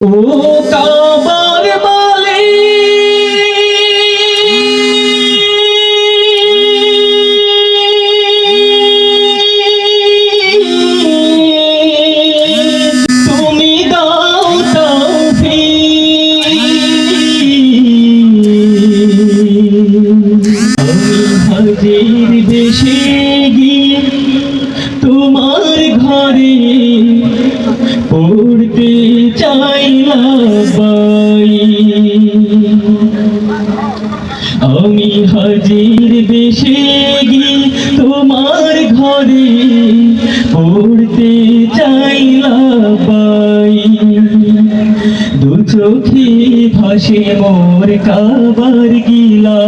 ও কাবার মালি তুমি দাও তৌফিক আমি হাজির গিয়ে তোমার ঘরে চাইলাম আমি হাজির বেশে গিয়ে তোমার ঘরে পড়তে চাইলাম দু চোখে ভাসে মোর কাবার গিলা।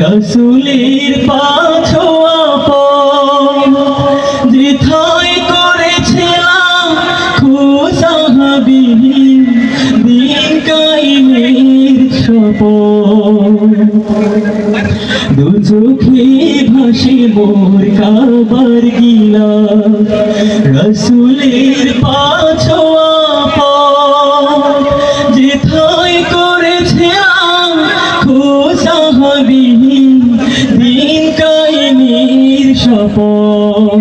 রসুলের পাছো দু চোখে ভাসে গিলা। রসুলের পাছো আপন যেথায় করেছিলাম খুশাহাবি দিন কাইমের সপন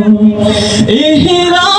এহরাম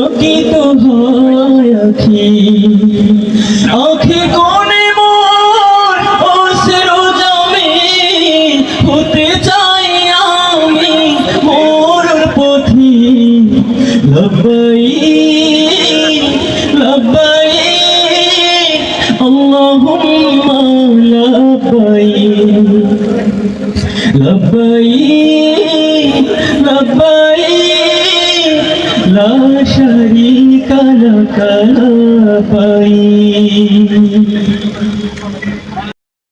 পুলকিত হয় আখি। আখি কোণে মোর অশ্রু জমে হতে চাই আমি মোর পথি। লব্বাই লব্বাই, আল্লাহুম্মা লব্বাই। লব্বাই লব্বাই। শারীকা লাক লব্বাই